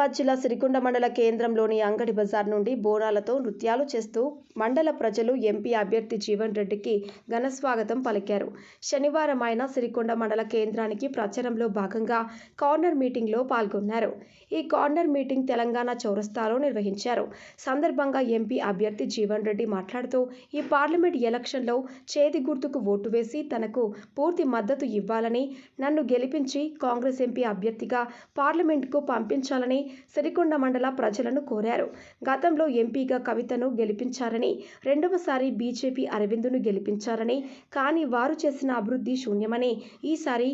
నిజామాబాద్ జిల్లా సిరికొండ మండల కేంద్రంలోని అంగడి బజార్ నుండి బోనాలతో నృత్యాలు చేస్తూ మండల ప్రజలు ఎంపీ అభ్యర్థి జీవన్ రెడ్డికి ఘన స్వాగతం పలికారు. శనివారం ఆయన సిరికొండ మండల కేంద్రానికి ప్రచారంలో భాగంగా కార్నర్ మీటింగ్లో పాల్గొన్నారు. ఈ కార్నర్ మీటింగ్ తెలంగాణ చౌరస్తాలో నిర్వహించారు. సందర్భంగా ఎంపీ అభ్యర్థి జీవన్ రెడ్డి మాట్లాడుతూ ఈ పార్లమెంట్ ఎలక్షన్లో చేతి గుర్తుకు ఓటు వేసి తనకు పూర్తి మద్దతు ఇవ్వాలని నన్ను గెలిపించి కాంగ్రెస్ ఎంపీ అభ్యర్థిగా పార్లమెంట్కు పంపించాలని సిరికొండ మండల ప్రజలను కోరారు. గతంలో ఎంపీగా కవితను గెలిపించారని రెండవసారి బీజేపీ అరవిందును గెలిపించారని కానీ వారు చేసిన అభివృద్ధి శూన్యమని ఈసారి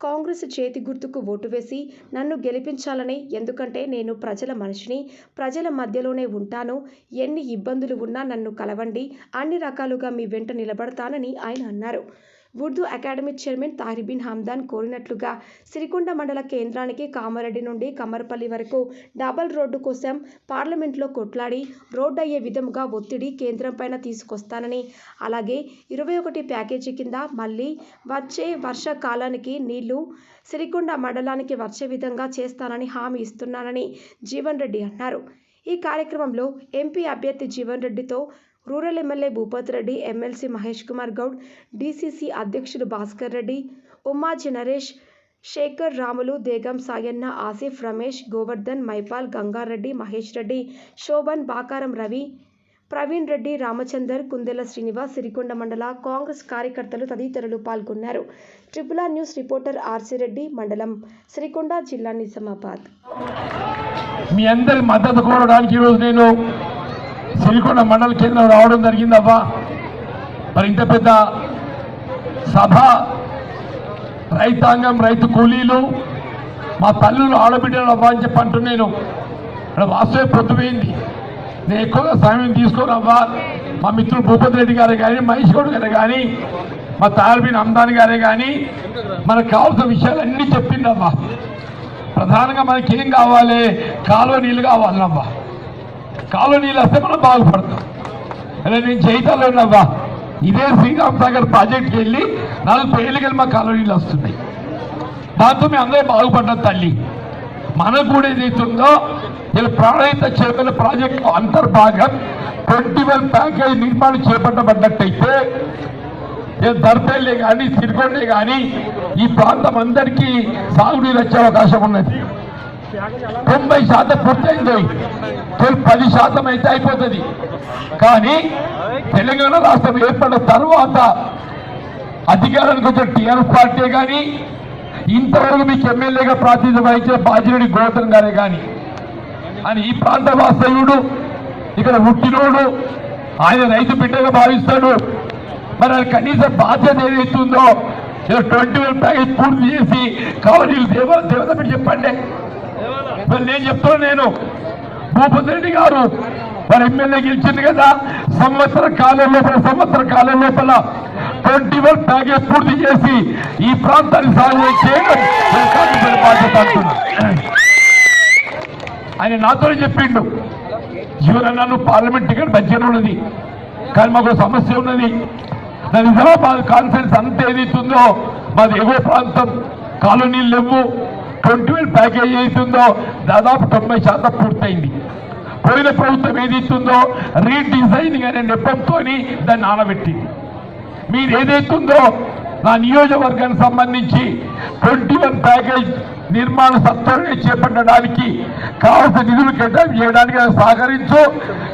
కాంగ్రెస్ చేతి గుర్తుకు ఓటు వేసి నన్ను గెలిపించాలని ఎందుకంటే నేను ప్రజల మనిషిని ప్రజల మధ్యలోనే ఉంటాను ఎన్ని ఇబ్బందులు ఉన్నా నన్ను కలవండి అన్ని రకాలుగా మీ వెంట నిలబడతానని ఆయన అన్నారు. ఉర్దూ అకాడమీ చైర్మన్ తాహిబిన్ హమ్దాన్ కోరినట్లుగా సిరికొండ మండల కేంద్రానికి కామారెడ్డి నుండి కమర్పల్లి వరకు డబల్ రోడ్డు కోసం పార్లమెంట్లో కొట్లాడి రోడ్డు అయ్యే విధముగా ఒత్తిడి కేంద్రం పైన తీసుకొస్తానని. అలాగే ఇరవై ఒకటి ప్యాకేజీ కింద మళ్ళీ వచ్చే వర్షాకాలానికి నీళ్ళు సిరికొండ మండలానికి వచ్చే విధంగా చేస్తానని హామీ ఇస్తున్నానని జీవన్ రెడ్డి అన్నారు. ఈ కార్యక్రమంలో ఎంపీ అభ్యర్థి జీవన్ రెడ్డితో rural MLA Bhupath Reddy MLC Mahesh Kumar Goud DCC అధ్యక్షుడు భాస్కర్ రెడ్డి ఉమ్మాజీ నరేష్ శేఖర్ రాములు దేగం సాయన్న ఆసిఫ్ రమేష్ గోవర్ధన్ మైపాల్ గంగారెడ్డి మహేష్ రెడ్డి శోభన్ బాకారం రవి ప్రవీణ్ రెడ్డి రామచందర్ కుందెల శ్రీనివాస్ సిరికొండ మండల కాంగ్రెస్ కార్యకర్తలు తదితరులు పాల్గొన్నారు. Triple R news reporter RC Reddy మండలం సిరికొండ జిల్లా నిజామాబాద్. మీ అందరి మద్దతు కోరడానికి ఈరోజు నేను సిరికొండ మండల కేంద్రం రావడం జరిగిందబ్బా. మరి ఇంత పెద్ద సభ రైతాంగం రైతు కూలీలు మా తల్లులు ఆడబిడ్డలు అవ్వా అని చెప్పి అంటూ నేను వాస్తవ పొద్దుపోయింది నేను ఎక్కువగా సమయం తీసుకోను అవ్వా మా మిత్రుడు భూపతి రెడ్డి గారే కానీ మహేష్ గౌడ్ గారే కానీ మా తాల్బిన్ అమ్దాన్ గారే కానీ మనకు కావాల్సిన విషయాలన్నీ చెప్పిందమ్మా ప్రధానంగా మనకి ఏం కావాలి? కాలువ నీళ్ళు కావాలన్నమ్మా కాలువ నీళ్ళు వస్తే మనం బాగుపడతాం. అదే నేను చైతాలో ఉన్నవ్వా. ఇదే శ్రీరామ్ సాగర్ ప్రాజెక్ట్కి వెళ్ళి నలభై ఏళ్ళకి మా కాలువ నీళ్ళు వస్తున్నాయి. దాంతో మేము అందరూ బాగుపడ్డాం తల్లి. మనకు కూడా ఏదైతుందో ఇలా ప్రాణహిత చేపల ప్రాజెక్టు అంతర్భాగం. ట్వంటీ వన్ ప్యాకేజ్ నిర్మాణం చేపట్టబడ్డట్టయితే ఏ దర్పేళ్ళే కానీ సిరికొండే కానీ ఈ ప్రాంతం అందరికీ సాగునీరు వచ్చే అవకాశం ఉన్నది. తొంభై శాతం పూర్తయింది. పది శాతం అయితే అయిపోతుంది. కానీ తెలంగాణ రాష్ట్రం ఏర్పడిన తర్వాత అధికారానికి వచ్చిన టీఆర్ఎస్ పార్టీ కానీ ఇంతవరకు మీకు ఎమ్మెల్యేగా ప్రాతినిధ్యం వహించిన బాజిరెడ్డి గోత్రం గారే కానీ అని ఈ ప్రాంత వాస్తవ్యుడు ఇక్కడ పుట్టినోడు ఆయన రైతు బిడ్డగా భావిస్తాడు. మరి ఆయన కనీస బాధ్యత ఏదైతుందో ఇలా ట్వంటీ వన్ ప్యాకేజ్ పూర్తి చేసి కావాలి దేవ దేవత మీరు చెప్పండి. మరి నేను చెప్తాను నేను. భూపతి రెడ్డి గారు మరి ఎమ్మెల్యే గెలిచింది కదా సంవత్సర కాలం లోపల సంవత్సర కాలం లోపల ట్వంటీ వన్ ప్యాకేజ్ పూర్తి చేసి ఈ ప్రాంతాన్ని సాగు చేయడం బాధ్యత అంటున్నా. ఆయన నాతోనే చెప్పిండు. జీవన నువ్వు పార్లమెంట్ టికెట్ మంచిగా ఉన్నది. కానీ మాకు సమస్య ఉన్నది. నా నిజామాబాద్ కాన్ఫరెన్స్ అంత ఏదైతుందో మాది ఎగువ ప్రాంతం. కాలనీలు లేవు ట్వంటీ వన్ ప్యాకేజ్ ఏదైతుందో దాదాపు తొంభై శాతం పూర్తయింది. పోయిన ప్రభుత్వం ఏదైతుందో రీడిజైనింగ్ అనే నెప్పంతో దాన్ని ఆనబెట్టింది మీరు ఏదైతుందో నా నియోజకవర్గానికి సంబంధించి ట్వంటీ వన్ ప్యాకేజ్ నిర్మాణ సత్వరమే చేపట్టడానికి కావాల్సిన నిధులు కేటాయింపు చేయడానికి సహకరించు.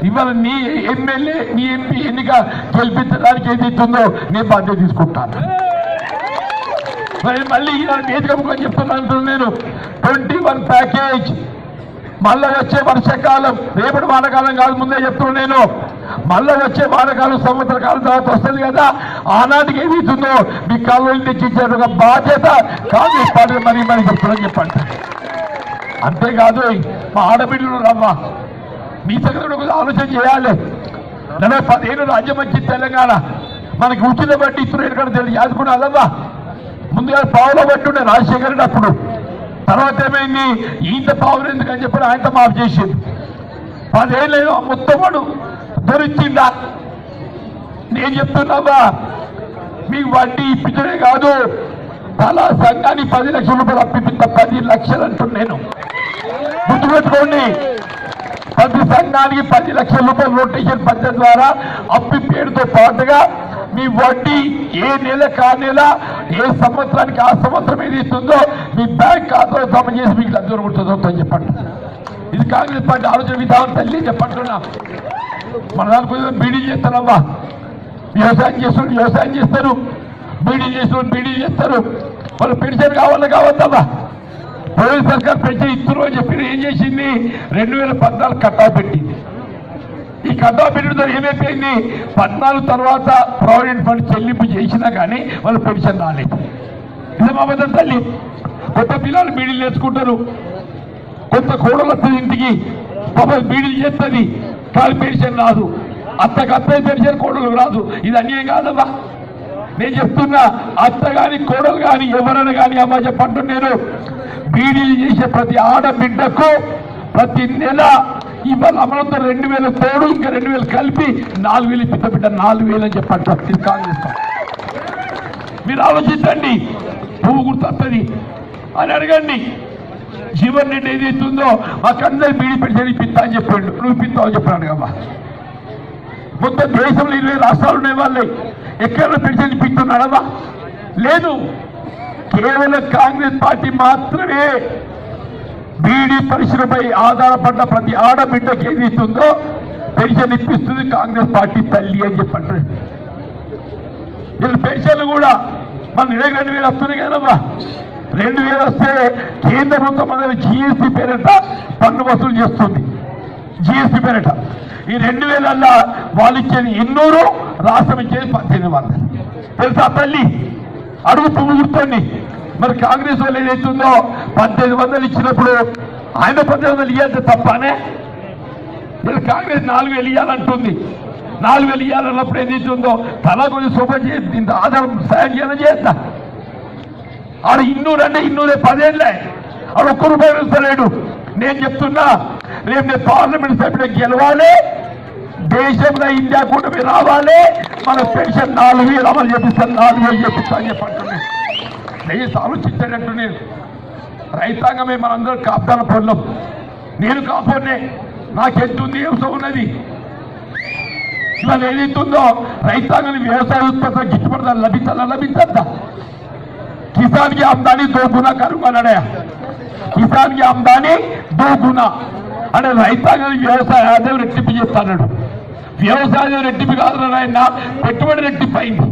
ఇవాళ నీ ఎమ్మెల్యే నీ ఎంపీ ఎన్నిక గెలిపించడానికి ఏదైతుందో నేను బాధ్యత తీసుకుంటాను. మళ్ళీ ఈనాడు వేదికముఖం చెప్తున్నాను నేను. ట్వంటీ వన్ ప్యాకేజ్ మళ్ళీ వచ్చే వర్షాకాలం రేపటి వానకాలం కాదు ముందే చెప్తున్నాను నేను. మళ్ళా వచ్చే వానకాలం సంవత్సర కాలం తర్వాత వస్తుంది కదా. ఆనాటికి ఏదైతుందో మీ కాలంలో తెచ్చించే ఒక బాధ్యత కాంగ్రెస్ పార్టీ మరి మరి చెప్తున్నాను చెప్పండి. అంతేకాదు మా ఆడబిడ్డలు రమ్మ మీ దగ్గర కూడా ఆలోచన చేయాలి. నలభై పదిహేను రాజ్యం వచ్చింది తెలంగాణ మనకి ఉచిత బట్టి ఇస్తున్నారు ఎక్కడ తెలియదు. యాదుకున్నాదమ్మా ముందుగా పావులో పట్టుండే రాజశేఖర్ రెడ్డి అప్పుడు. తర్వాత ఏమైంది? ఈత పావులు ఎందుకని చెప్పి ఆయనతో మాఫ్ చేసింది. పదేళ్ళు మొత్తం వాడు దొరికిందా నేను చెప్తున్నావా మీ వడ్డీ ఇప్పించడే కాదు అలా సంఘానికి పది లక్షల రూపాయలు అప్పిపిస్తా పది లక్షలు అంటున్నాను గుర్తుపెట్టుకోండి ప్రతి సంఘానికి పది లక్షల రూపాయలు రొటేషన్ పద్ధతి ద్వారా అప్పి పేరుతో పాటుగా మీ వడ్డీ ఏ నెల కా నెల ఏ సంవత్సరానికి ఆ సంవత్సరం ఏది ఇస్తుందో మీ బ్యాంక్ ఖాతాలో జమ చేసి మీకు లబ్ధి చెప్పండి. ఇది కాంగ్రెస్ పార్టీ ఆలోచన విధానం తల్లి చెప్పంటున్నా. మన దానికి బీడీ చేస్తారమ్మా వ్యవసాయం చేస్తారు వ్యవసాయం చేస్తారు. బీడీ చేస్తారు బీడీ చేస్తారు. వాళ్ళు పెన్షన్ కావాలా కావద్దమ్మా. మోడీ సర్కార్ పెన్షన్ ఇస్తున్నారు అని చెప్పి ఏం చేసింది? రెండు వేల పద్నాలుగు కట్టా పెట్టింది ఈ కట్టా పెట్టడంతో ఏమైపోయింది? పద్నాలుగు తర్వాత ప్రావిడెంట్ ఫండ్ చెల్లింపు చేసినా కానీ వాళ్ళు పెన్షన్ రాలేదు. మా పెద్ద తల్లి. కొత్త పిల్లలు బీడీలు నేర్చుకుంటారు. కొంత కోడలు వస్తుంది ఇంటికి. పాప బీడీలు చేస్తుంది. పెన్షన్ రాదు. అత్తకు అత్త పెన్షన్ కోడలు రాదు. ఇది అన్యాయం కాదమ్మా. నేను చెప్తున్నా అత్త కానీ కోడలు కానీ ఎవరైనా కానీ అమ్మ చెప్పంటు నేను. బీడీలు చేసే ప్రతి ఆడబిడ్డకు ప్రతి నెల ఇవాళ అమలంతో రెండు వేల తోడు ఇంకా రెండు వేలు కలిపి నాలుగు వేలు పిత్త బిడ్డ నాలుగు వేలు అని చెప్పండి. కాంగ్రెస్ మీరు ఆలోచించండి. పువ్వు గుర్తొస్తుంది అని అడగండి. జీవన్ రెడ్డి ఏదైతుందో మాకందరు బీడీ పెట్టి ఇప్పిస్తా అని చెప్పాడు. నువ్వు ఇప్పిస్తావు అని చెప్పాడు కదా మొత్తం దేశంలో ఇరవై రాష్ట్రాలు ఉన్నాయి వాళ్ళే. ఎక్కడ పెన్షన్ ఇప్పిస్తున్నాడమ్మా లేదు. కేవలం కాంగ్రెస్ పార్టీ మాత్రమే బీడీ పరిశ్రమపై ఆధారపడ్డ ప్రతి ఆడబిడ్డకి ఏది ఇస్తుందో పెన్షన్ ఇప్పిస్తుంది కాంగ్రెస్ పార్టీ తల్లి అని చెప్పంటారు. వీళ్ళు పెన్షన్లు కూడా మన ఇరవై రెండు వేలు వస్తున్నాయి కదమ్మా. రెండు వేలు వస్తే కేంద్ర ప్రభుత్వం అనేది జిఎస్టీ పేరిట పన్ను వసూలు చేస్తుంది. జిఎస్టీ పేరిట. ఈ రెండు వేలల్లా వాళ్ళు ఇచ్చేది ఎన్నూరు రాష్ట్రం ఇచ్చేది పద్దెనిమిది వందలు. తెలుసా తల్లి? అడుగు పువ్వు మరి కాంగ్రెస్ వాళ్ళు ఏదైతుందో పద్దెనిమిది వందలు ఇచ్చినప్పుడు ఆయన పద్దెనిమిది వందలు ఇవ్వాలి తప్పనే. మరి కాంగ్రెస్ నాలుగు వేలు ఇవ్వాలంటుంది నాలుగు వేలు ఇవ్వాలన్నప్పుడు ఏదైతుందో తల తలా కొంచెం శుభ్రం చేసి దీంతో ఆధారం సాయం చేయాలని చేస్తా ఆడ ఇన్నూరు అంటే ఇన్నూరే పదేళ్ళే. ఆడ ఒక్క రూపాయలు ఇస్తలేడు నేను చెప్తున్నా రేపు నేను పార్లమెంట్ సభ్యుడు గెలవాలి. దేశంలో ఇండియా కూడా రావాలి. మన పెన్షన్ నాలుగు వేలు అమలు చేపిస్తాను నాలుగు వేలు చేపిస్తాను అని చెప్పంటున్నాను దయచేసి నేను. రైతాంగమే మనందరం కాపుదాన పనులం. నేను కాపునే నాకెంతుంది అవసరం ఉన్నది? ఇవాళ ఏదైతుందో రైతాంగం వ్యవసాయ ఉత్పత్తి గిట్టుబడదా లభించాలా లభించద్దా? किसान की आमदनी दो गुना గునా కనుగొనడే किसान की आमदनी दो गुना। అంటే రైతాంగం వ్యవసాయ ఆదాయం రెట్టింపు చేస్తాడు వ్యవసాయం రెట్టింపు కాదు ఆయన పెట్టుబడి రెట్టింపు అయింది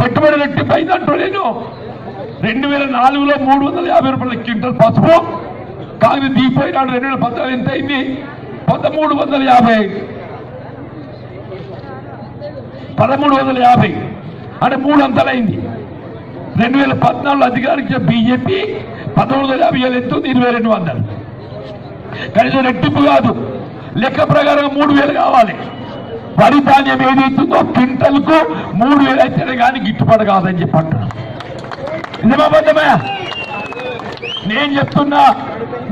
పెట్టుబడి రెట్టింపు అయింది అంటూ నేను రెండు వేల నాలుగులో మూడు వందల యాభై రూపాయల క్వింటల్ పసుపు కాంగ్రెస్ దిగిపోయినాడు రెండు వేల పద్నాలుగు ఎంత అయింది? పదమూడు వందల యాభై పదమూడు వందల యాభై. అంటే మూడు అంతలైంది రెండు వేల పద్నాలుగులో అధికారికి బీజేపీ పంతొమ్మిది వందల యాభై ఏళ్ళు ఎంత ఇరవై రెండు వందలు. కనీసం రెట్టింపు కాదు. లెక్క ప్రకారం మూడు వేలు కావాలి. వరి ధాన్యం ఏదైతుందో క్వింటల్కు మూడు వేలు అయితేనే కానీ గిట్టుబాటు కాదని చెప్పి అంటున్నాను నేను చెప్తున్నా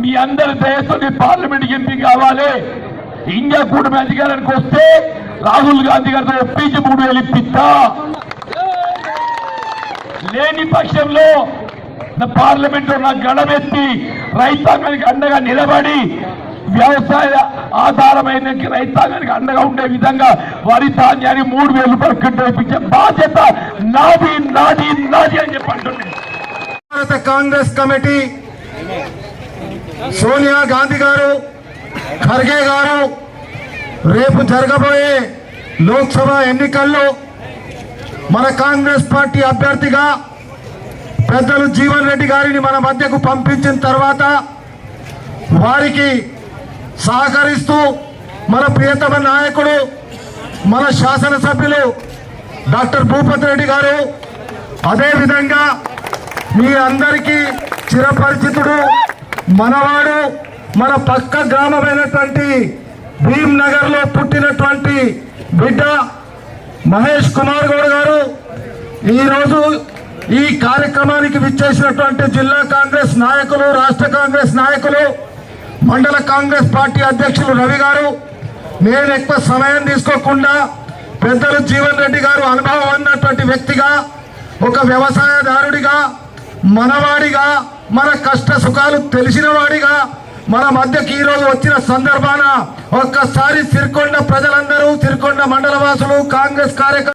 మీ అందరి దయతో పార్లమెంట్ ఎంపీ కావాలి. ఇండియా కూటమి అధికారానికి వస్తే రాహుల్ గాంధీ గారితో ఒప్పించి మూడు వేలు ఇప్పిస్తా. లేని పక్షంలో నా పార్లమెంట్లో నా గడమెత్తి రైతాంగానికి అండగా నిలబడి వ్యవసాయ ఆధారమైన రైతాంగానికి అండగా ఉండే విధంగా వరి ధాన్యాన్ని మూడు వేల రూపాయలు క్వింటల్ ఇప్పించే బాధ్యత నాది నాది నాది అని చెప్పి భారత కాంగ్రెస్ కమిటీ సోనియా గాంధీ గారు ఖర్గే గారు రేపు జరగబోయే లోక్సభ ఎన్నికల్లో మన కాంగ్రెస్ పార్టీ అభ్యర్థిగా పెద్దలు జీవన్ రెడ్డి గారిని మన మధ్యకు పంపించిన తర్వాత వారికి సహకరిస్తూ మన ప్రియతమ నాయకుడు మన శాసనసభ్యులు డాక్టర్ భూపతి రెడ్డి గారు అదేవిధంగా మీ అందరికీ చిరపరిచితుడు మనవాడు మన పక్క గ్రామమైనటువంటి భీమ్ పుట్టినటువంటి బిడ్డ మహేష్ కుమార్ గౌడ్ గారు ఈరోజు ఈ కార్యక్రమానికి విచ్చేసినటువంటి జిల్లా కాంగ్రెస్ నాయకులు రాష్ట్ర కాంగ్రెస్ నాయకులు మండల కాంగ్రెస్ పార్టీ అధ్యక్షులు రవి గారు. నేను ఎక్కువ సమయం తీసుకోకుండా పెద్దలు జీవన్ రెడ్డి గారు అనుభవం ఉన్నటువంటి వ్యక్తిగా ఒక వ్యవసాయదారుడిగా మనవాడిగా మన కష్ట సుఖాలు తెలిసిన వాడిగా మన మధ్యకి ఈరోజు వచ్చిన సందర్భాన ఒక్కసారి సిరికొండ ప్రజలందరూ సిరికొండ మండల వాసులు కాంగ్రెస్ కార్యకర్తలు